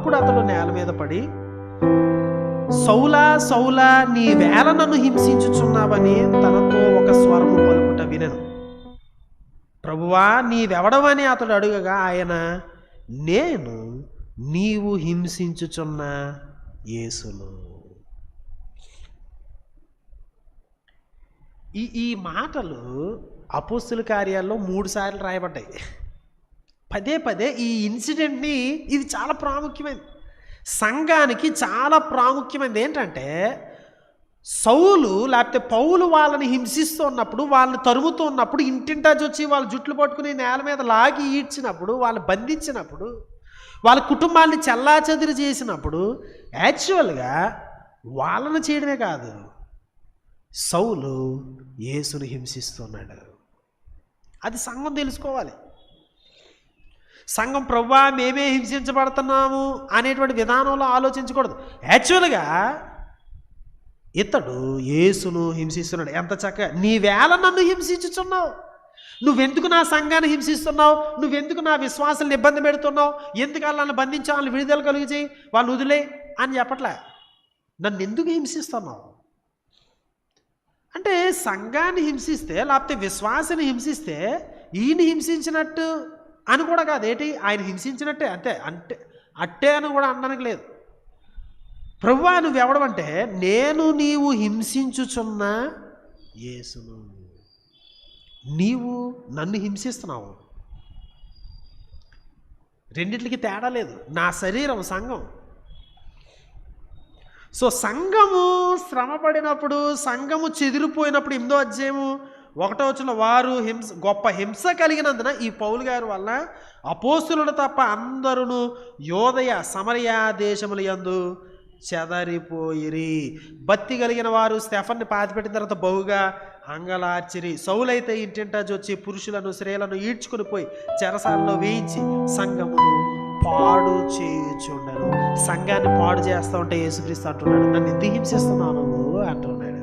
అప్పుడు అతడు నేల మీద పడి సౌలా సౌలా నీ వేల నన్ను హింసించుచున్నావని తనతో ఒక స్వరము పలుకుట వినను. ప్రభువా నీవెవడవని అతడు అడుగగా ఆయన నేను నీవు హింసించుచున్న యేసును. ఈ ఈ మాటలు అపోస్తుల కార్యాల్లో మూడు సార్లు రాయబడ్డాయి. పదే పదే ఈ ఇన్సిడెంట్ని ఇది చాలా ప్రాముఖ్యమైనది సంఘానికి చాలా ప్రాముఖ్యమైనది ఏంటంటే సౌలు లేకపోతే పౌలు వాళ్ళని హింసిస్తూ ఉన్నప్పుడు వాళ్ళని తరుముతూ ఉన్నప్పుడు ఇంటింటా వచ్చి వాళ్ళ జుట్లు పట్టుకుని నేల మీద లాగి ఈడ్చినప్పుడు వాళ్ళని బంధించినప్పుడు వాళ్ళ కుటుంబాన్ని చెల్లాచెదిరి చేసినప్పుడు యాక్చువల్గా వాళ్ళని చేయడమే కాదు సౌలు యేసును హింసిస్తున్నాడు. అది సంఘం తెలుసుకోవాలి. సంఘం ప్రవ్వా మేమే హింసించబడుతున్నాము అనేటువంటి విధానంలో ఆలోచించకూడదు. యాక్చువల్గా ఇతడు యేసును హింసిస్తున్నాడు. ఎంత చక్కగా నీ వేళ నన్ను హింసించుచున్నావు. నువ్వెందుకు నా సంఘాన్ని హింసిస్తున్నావు? నువ్వెందుకు నా విశ్వాసాలను ఇబ్బంది పెడుతున్నావు? ఎందుకు వాళ్ళని బంధించి వాళ్ళని విడుదల కలిగి చేయి? వాళ్ళు వదిలే అని చెప్పట్లే. నన్ను ఎందుకు హింసిస్తున్నావు? అంటే సంఘాన్ని హింసిస్తే లేకపోతే విశ్వాసాన్ని హింసిస్తే ఈయన హింసించినట్టు అని కూడా కాదు. ఏంటి? ఆయన హింసించినట్టే అంతే. అంటే అట్టే అని కూడా అనడానికి లేదు. ప్రభువా నువ్వెవడమంటే నేను నీవు హింసించుచున్న యేసును. నీవు నన్ను హింసిస్తున్నావు. రెండిట్లకి తేడా లేదు. నా శరీరం సంఘం. సో సంఘము శ్రమపడినప్పుడు సంఘము చెదిరిపోయినప్పుడు ఎనిమిదో అధ్యాయము ఒకటో వచ్చిన వారు హింస గొప్ప హింస కలిగినందున ఈ పౌలు గారి వల్ల అపోస్తులను తప్ప అందరూ యోదయ సమరయ దేశముల యందు చెదరిపోయిరి. భక్తి కలిగిన వారు స్టెఫన్ని పాతిపెట్టిన తర్వాత బహుగా అంగలార్చిరి. సౌలైతే ఇంటింటా వచ్చి పురుషులను స్త్రీలను ఈడ్చుకుని పోయి చెరసాలలో వేయించి సంఘమును పాడు చేయుచుండను. సంఘాన్ని పాడు చేస్తా ఉంటే యేసుక్రీస్తు అంటున్నాడు. నన్ను ఎందుకు హింసిస్తున్నావు నువ్వు? అంటున్నాడు.